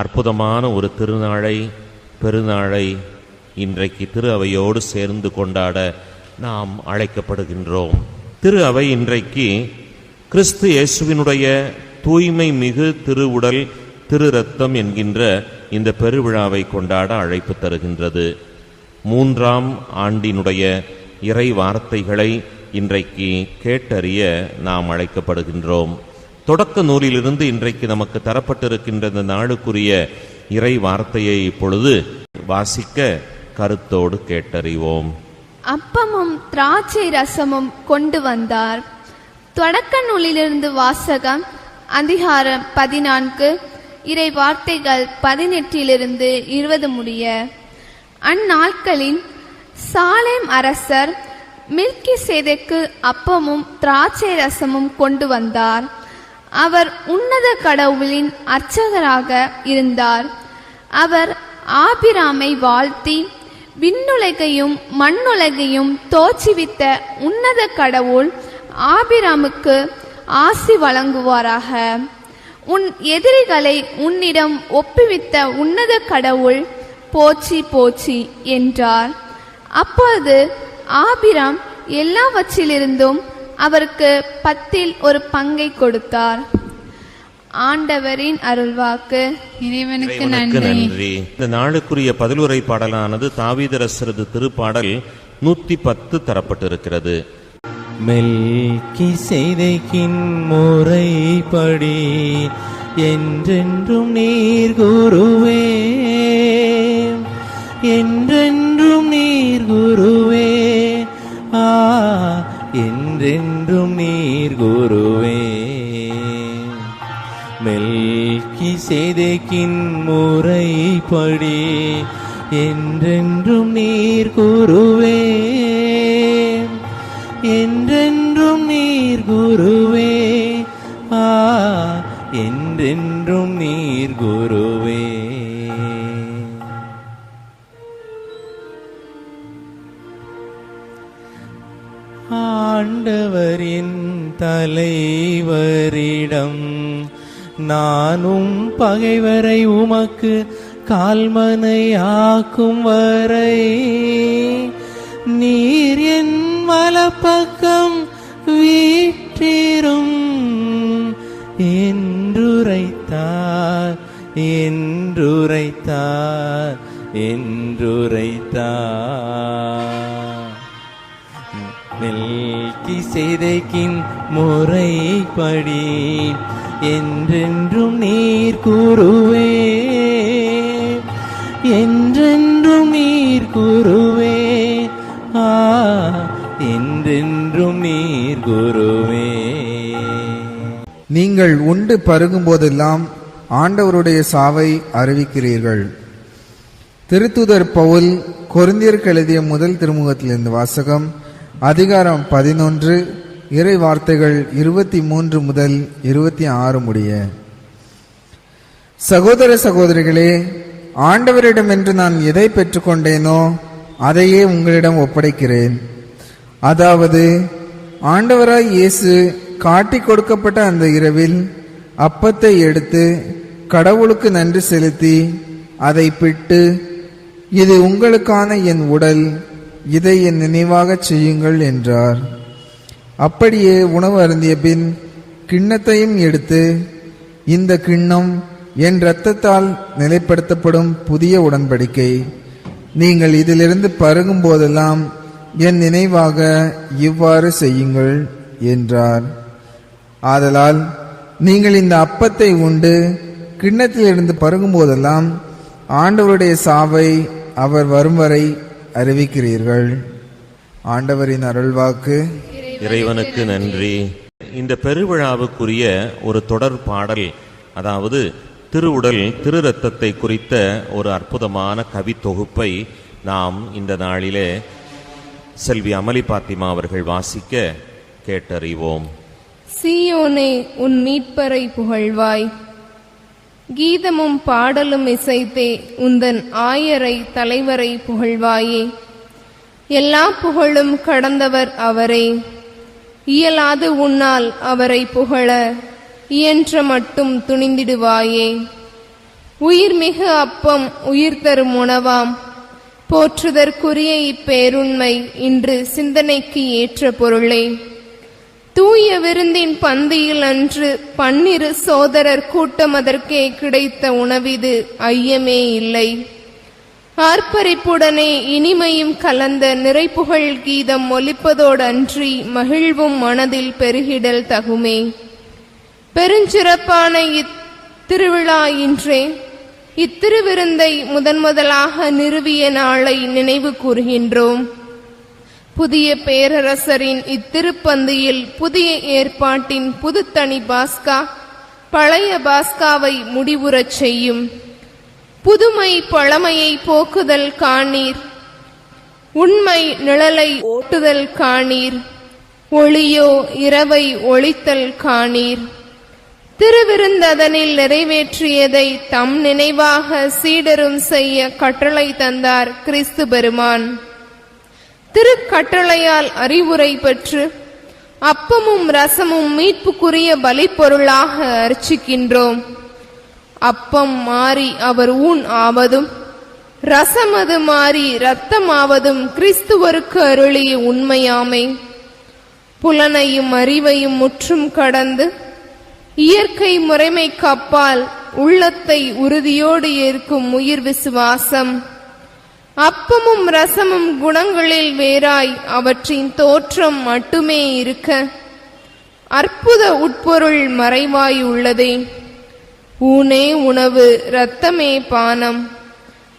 அற்புதமான ஒரு திருநாளை பெருநாளை இன்றைக்கு திரு அவையோடு சேர்ந்து கொண்டாட நாம் அழைக்கப்படுகின்றோம். திரு அவை இன்றைக்கு கிறிஸ்து இயேசுவினுடைய தூய்மை மிகு திருவுடல் திரு ரத்தம் என்கின்ற இந்த பெருவிழாவை கொண்டாட அழைப்பு தருகின்றது. மூன்றாம் ஆண்டினுடைய இறை வார்த்தைகளை இன்றைக்கு கேட்டறிய நாம் அழைக்கப்படுகின்றோம். தொடக்க நூலிலிருந்து இன்றைக்கு நமக்கு தரப்பட்டிருக்கின்ற இந்த நாளுக்குரிய இறை வார்த்தையை இப்பொழுது வாசிக்க கருத்தோடு கேட்டறிவோம். அப்பமும் திராட்சை ரசமும் கொண்டு வந்தார். தொடக்க நூலிலிருந்து வாசகம் அதிகாரம் பதினான்கு இறை வார்த்தைகள் பதினெட்டிலிருந்து இருபது முடிய. அந்நாட்களின் சாலேம் அரசர் மில்கி சேதைக்கு அப்பமும் திராட்சை ரசமும் கொண்டு வந்தார். அவர் உன்னத கடவுளின் அர்ச்சகராக இருந்தார். அவர் ஆபிராமை வாழ்த்தி விண்ணுலகையும் மண்ணுலகையும் தோற்றுவித்த உன்னத கடவுள் ஆபிராமுக்கு ஆசி வழங்குவாராக. உன் எதிரிகளை உன்னிடம் ஒப்புவித்த உன்னத கடவுள் போச்சி போச்சி என்றார். அப்பொழுது ஆபிராம் எல்லாவற்றிலிருந்தும் அவருக்கு பத்தில் ஒரு பங்கை கொடுத்தார். ஆண்டவரின் அருள்வாக்கு. இறைவனுக்கு நன்றி. இந்த நாளுக்குரிய பதிலுரை பாடலானது தாவீதரசரது திருப்பாடல் நூத்தி பத்து தரப்பட்டிருக்கிறது. மெல்கி செய்தைக்கின் முறைப்படி என்றென்றும் நீர் குருவே என்றென்றும் நீர் குருவே குருவே. மெல்கி செய்தைக்கின் முறைப்படி என்றென்றும் நீர் குருவே. என்றென்றும் நீர் குருவே. ஆ என்றென்றும் நீர் குருவே. ஆண்டவரின் தலைவரிடம் நானும் பகைவரை உமக்கு கால்மனை ஆக்கும் வரை. நீர் என் வலப்பக்கம் வீற்றிரும். என்றுரைத்தார் என்றுரைத்தார் என்றுரைத்தார். மெல்கி செய்தைக்கின் முறைப்படி என்றென்றும் நீர் கூறுவே. என்றென்றும் நீர் கூறுவே. ஆ என்றென்றும் நீர் கூறுவே. நீங்கள் உண்டு பருகும் போதெல்லாம் ஆண்டவருடைய சாவை அறிவிக்கிறீர்கள். திருத்துதர் பவுல் கொரிந்தியருக்கு எழுதிய முதல் திருமுகத்திலிருந்து வாசகம் அதிகாரம் பதினொன்று இறை வார்த்தைகள் இருபத்தி மூன்று முதல் இருபத்தி ஆறு முடிய. சகோதர சகோதரிகளே ஆண்டவரிடமென்று நான் எதை பெற்றுக்கொண்டேனோ அதையே உங்களிடம் ஒப்படைக்கிறேன். அதாவது ஆண்டவராய் இயேசு காட்டி கொடுக்கப்பட்ட அந்த இரவில் அப்பத்தை எடுத்து கடவுளுக்கு நன்றி செலுத்தி அதை பிட்டு இது உங்களுக்கான என் உடல் இதை என் நினைவாகச் செய்யுங்கள் என்றார். அப்படியே உணவு அருந்திய பின் கிண்ணத்தையும் எடுத்து இந்த கிண்ணம் என் இரத்தத்தால் நிலைப்படுத்தப்படும் புதிய உடன்படிக்கை. நீங்கள் இதிலிருந்து பருகும் போதெல்லாம் என் நினைவாக இவ்வாறு செய்யுங்கள் என்றார். ஆதலால் நீங்கள் இந்த அப்பத்தை உண்டு கிண்ணத்திலிருந்து பருகும் போதெல்லாம் ஆண்டவருடைய சாவை அவர் வரும் வரை அறிவிக்கிறீர்கள். ஆண்டவரின் அருள்வாக்கு. இறைவனுக்கு நன்றி. இந்த பெருவிழாவுக்குரிய ஒரு தொடர் பாடல் அதாவது திருவுடல் திரு ரத்தத்தை குறித்த ஒரு அற்புதமான கவி தொகுப்பை நாம் இந்த நாளிலே செல்வி அமளி பாத்திமா அவர்கள் வாசிக்க கேட்டறிவோம். சீயோனே உன் மீட்பரை புகழ்வாய். கீதமும் பாடலும் இசைத்தே உந்தன் ஆயரை தலைவரை புகழ்வாயே. எல்லா புகழும் கடந்தவர் அவரே. இயலாது உன்னால் அவரை புகழ இயன்ற மட்டும் துணிந்திடுவாயே. உயிர்மிகு அப்பம் உயிர் தரும் உணவாம். போற்றுதற்குரிய இப்பேருண்மை இன்று சிந்தனைக்கு ஏற்ற பொருளே. தூய விருந்தின் பந்தியில் அன்று பன்னிரு சோதரர் கூட்டம் அதற்கே கிடைத்த உணவிது ஐயமே இல்லை. ஆர்ப்பரிப்புடனே இனிமையும் கலந்த நிறைப்புகழ் கீதம் ஒலிப்பதோடன்றி மகிழ்வும் மனதில் பெருகிடல் தகுமே. பெருஞ்சிறப்பான இத்திருவிழா இன்றே இத்திருவிருந்தை முதன் முதலாக நிறுவிய நாளை நினைவு கூறுகின்றோம். புதிய பேரரசரின் இத்திருப்பந்தியில் புதிய ஏற்பாட்டின் புதுத்தனி பாஸ்கா பழைய பாஸ்காவை முடிவுறச் செய்யும். புதுமை பழமையை போக்குதல் காணீர். உண்மை நிழலை ஓட்டுதல் காணீர். ஒளியோ இரவை ஒளித்தல் காணீர். திருவிருந்ததனில் நிறைவேற்றியதை தம் நினைவாக சீடரும் செய்ய கட்டளை தந்தார் கிறிஸ்து பெருமான். திருக்கட்டளையால் அறிவுரை பெற்று அப்பமும் ரசமும் மீட்புக்குரிய பலிப்பொருளாக அர்ச்சிக்கின்றோம். அப்பம் மாறி அவர் ஊன் ஆவதும் ரசமது மாறி இரத்தமாவதும் கிறிஸ்துவருக்கு அருளிய உண்மையாமை. புலனையும் அறிவையும் முற்றும் கடந்து இயற்கை முறைமைக்கு அப்பால் உள்ளத்தை உறுதியோடு ஏற்கும் உயிர் விசுவாசம். அப்பமும் ரசமும் குணங்களில் வேறாய் அவற்றின் தோற்றம் மட்டுமே இருக்க. அற்புத உட்பொருள் மறைவாய் உள்ளதே. ஊனே உணவு இரத்தமே பானம்.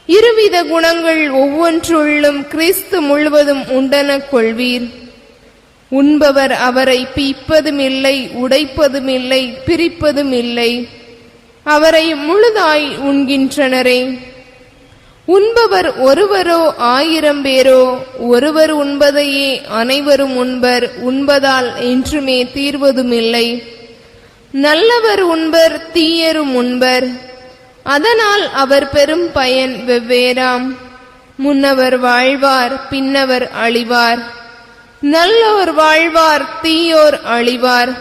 இருவித குணங்கள் ஒவ்வொன்றுள்ளும் கிறிஸ்து முழுவதும் உண்டன கொள்வீர். உண்பவர் அவரை பீப்பதுமில்லை உடைப்பதுமில்லை பிரிப்பதுமில்லை. அவரை முழுதாய் உண்கின்றனரே. உண்பவர் ஒருவரோ ஆயிரம் பேரோ ஒருவர் உண்பதையே அனைவரும் உண்பர் உண்பதால் என்றுமே தீர்வதுமில்லை. நல்லவர் உண்பர் தீயரும் உண்பர். அதனால் அவர் பெரும் பயன் வெவ்வேறாம். முன்னவர் வாழ்வார் பின்னவர் அழிவார். நல்லோர் வாழ்வார் தீயோர் அழிவார்.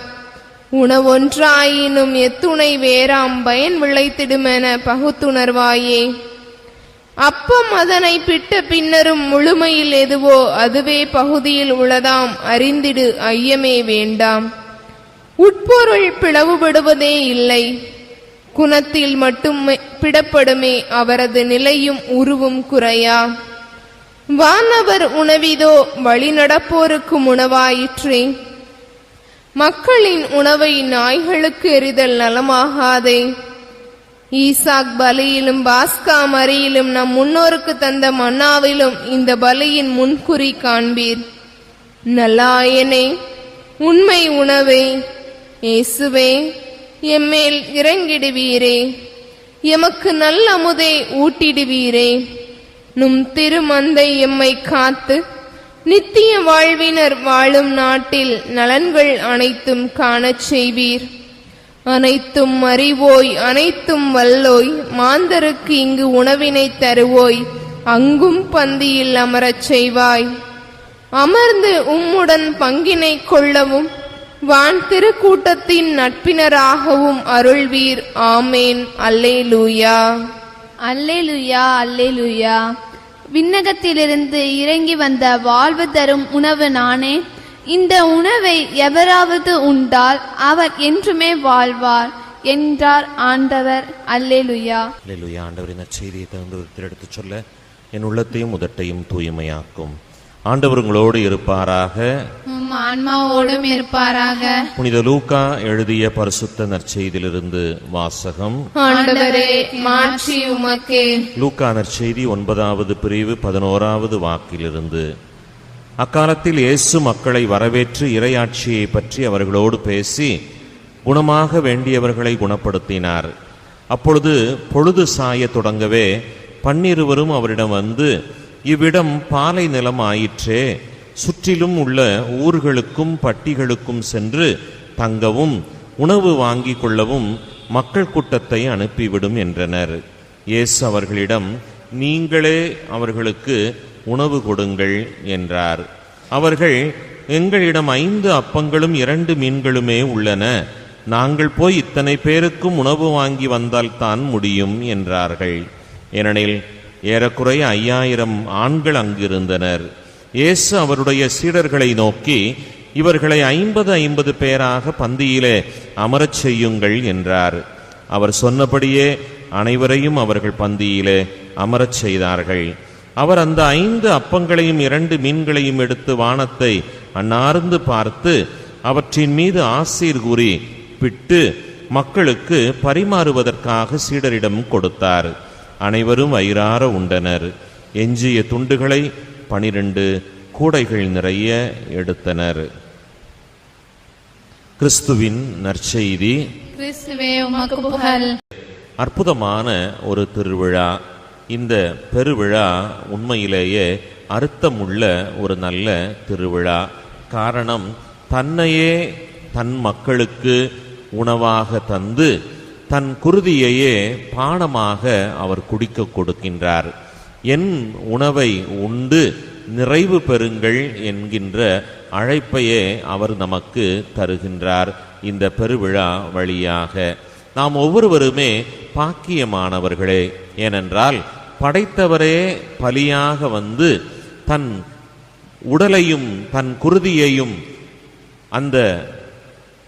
உணவொன்றாயினும் எத்துணை வேறாம் பயன் விளைத்திடுமென பகுத்துணர்வாயே. அப்பம் அதனை பிட்ட பின்னரும் முழுமையில் எதுவோ அதுவே பகுதியில் உள்ளதாம் அறிந்திடு ஐயமே வேண்டாம். உட்பொருள் பிளவுபடுவதே இல்லை. குணத்தில் மட்டும் பிடப்படுமே அவரது நிலையும் உருவும் குறையா. வானவர் உணவிதோ வழிநடப்போருக்கும் உணவாயிற்றே மக்களின் உணவை நாய்களுக்கு எரிதல் நலமாகாதே. ஈசாக் பலியிலும் பாஸ்கா மறியிலும் நம் முன்னோருக்கு தந்த மன்னாவிலும் இந்த பலியின் முன்குறி காண்பீர். நல்லாயனே உண்மை உணவே இயேசுவே எம்மேல் இறங்கிடுவீரே. எமக்கு நல்ல அமுதே ஊட்டிடுவீரே. நும் திருமந்தை எம்மை காத்து நித்திய வாழ்வினர் வாழும் நாட்டில் நலன்கள் அனைத்தும் காணச் செய்வீர். அனைத்தும் அறிவோய் அனைத்தும் வல்லோய் மாந்தருக்கு இங்கு உணவினை தருவோய் அங்கும் பந்தியில் அமரச் செய்வாய். அமர்ந்து உம்முடன் பங்கினை கொள்ளவும் வான் திருக்கூட்டத்தின் நட்பினராகவும் அருள்வீர். ஆமேன். அல்லேலூயா. அல்லேலுயா அல்லேலுயா. விண்ணகத்திலிருந்து இறங்கி வந்த வாழ்வு தரும் உணவு நானே. இந்த உணவை எவராவது உண்டால் அவர் என்றுமே வாழ்வார் என்றார் ஆண்டவர். அல்லேலுயா. அல்லேலூயா ஆண்டவரின் நற்செய்தியை தகுந்த விதத்தில் எடுத்துச் சொல்ல என் உள்ளத்தையும் உதட்டையும் தூய்மையாக்கும். ஆண்டவர் உங்களோடு இருப்பாராக. ஆன்மாவோடும் இருப்பாராக. புனித லூக்கா எழுதிய பரிசுத்த நற்செய்தியிலிருந்து வாசகம். ஆண்டவரே லூக்கா நற்செய்தி ஒன்பதாவது பிரிவு பதினோராவது வாக்கிலிருந்து அக்காலத்தில் இயேசு மக்களை வரவேற்று இரையாட்சியை பற்றி அவர்களோடு பேசி குணமாக வேண்டியவர்களை குணப்படுத்தினார். அப்பொழுது பொழுது சாயத் தொடங்கவே பன்னிருவரும் அவரிடம் வந்து இவ்விடம் பாலை நிலம் ஆயிற்றே சுற்றிலும் உள்ள ஊர்களுக்கும் பட்டிகளுக்கும் சென்று தங்கவும் உணவு வாங்கி கொள்ளவும் மக்கள் கூட்டத்தை அனுப்பிவிடும் என்றனர். இயேசு அவர்களிடம் நீங்களே அவர்களுக்கு உணவு கொடுங்கள் என்றார். அவர்கள் எங்களிடம் ஐந்து அப்பங்களும் இரண்டு மீன்களுமே உள்ளன. நாங்கள் போய் இத்தனை பேருக்கும் உணவு வாங்கி வந்தால்தான் முடியும் என்றார்கள். ஏனெனில் ஏறக்குறைய ஐயாயிரம் ஆண்கள் அங்கிருந்தனர். இயேசு அவருடைய சீடர்களை நோக்கி இவர்களை ஐம்பது ஐம்பது பேராக பந்தியிலே அமரச் செய்யுங்கள் என்றார். அவர் சொன்னபடியே அனைவரையும் அவர்கள் பந்தியிலே அமரச் செய்தார்கள். அவர் அந்த ஐந்து அப்பங்களையும் இரண்டு மீன்களையும் எடுத்து வானத்தை அன்னார்ந்து பார்த்து அவற்றின் மீது ஆசீர் கூறி பிட்டு மக்களுக்கு பரிமாறுவதற்காக சீடரிடம் கொடுத்தார். அனைவரும் வயிறார உண்டனர். எஞ்சிய துண்டுகளை பனிரெண்டு கூடைகள் நிறைய எடுத்தனர். கிறிஸ்துவின் நற்செய்தி. அற்புதமான ஒரு திருவிழா. இந்த பெருவிழா உண்மையிலேயே அர்த்தமுள்ள ஒரு நல்ல திருவிழா. காரணம் தன்னையே தன் மக்களுக்கு உணவாக தந்து தன் குருதியையே பானமாக அவர் குடிக்க கொடுக்கின்றார். என் உணவை உண்டு நிறைவு பெறுங்கள் என்கின்ற அழைப்பையே அவர் நமக்கு தருகின்றார் இந்த பெருவிழா வழியாக. நாம் ஒவ்வொருவருமே பாக்கியமானவர்களே ஏனென்றால் படைத்தவரே பலியாக வந்து தன் உடலையும் தன் குருதியையும் அந்த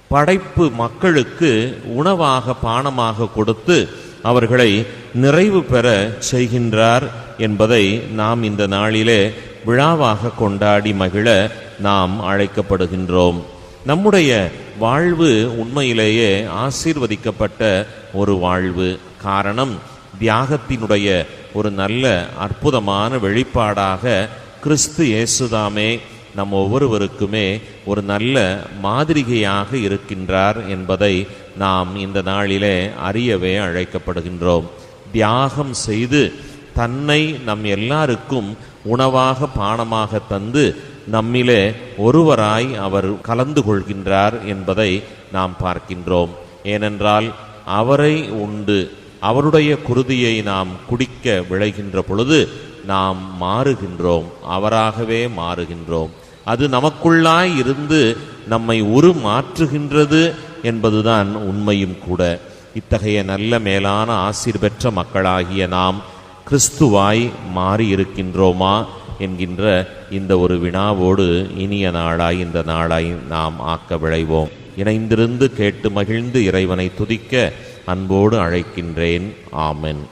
படைப்பு மக்களுக்கு உணவாக பானமாக கொடுத்து அவர்களை நிறைவு பெற செய்கின்றார் என்பதை நாம் இந்த நாளிலே விழாவாக கொண்டாடி மகிழ நாம் அழைக்கப்படுகின்றோம். நம்முடைய வாழ்வு உண்மையிலேயே ஆசீர்வதிக்கப்பட்ட ஒரு வாழ்வு. காரணம் தியாகத்தினுடைய ஒரு நல்ல அற்புதமான வெளிப்பாடாக கிறிஸ்து இயேசுதாமே நம் ஒவ்வொருவருக்குமே ஒரு நல்ல மாதிரிகையாக இருக்கின்றார் என்பதை நாம் இந்த நாளிலே அறியவே அழைக்கப்படுகின்றோம். தியாகம் செய்து தன்னை நம் எல்லாருக்கும் உணவாக பானமாக தந்து நம்மிலே ஒருவராய் அவர் கலந்து கொள்கின்றார் என்பதை நாம் பார்க்கின்றோம். ஏனென்றால் அவரை உண்டு அவருடைய குருதியை நாம் குடிக்க விளைகின்ற பொழுது நாம் மாறுகின்றோம் அவராகவே மாறுகின்றோம். அது நமக்குள்ளாய் இருந்து நம்மை உருமாற்றுகின்றது என்பதுதான் உண்மையும் கூட. இத்தகைய நல்ல மேலான ஆசிர் பெற்ற மக்களாகிய நாம் கிறிஸ்துவாய் மாறி இருக்கின்றோமா என்கின்ற இந்த ஒரு வினாவோடு இனிய நாளாய் இந்த நாளாய் நாம் ஆக்க விளைவோம். இணைந்திருந்து கேட்டு மகிழ்ந்து இறைவனை துதிக்க அன்போடு அழைக்கின்றேன். ஆமென்.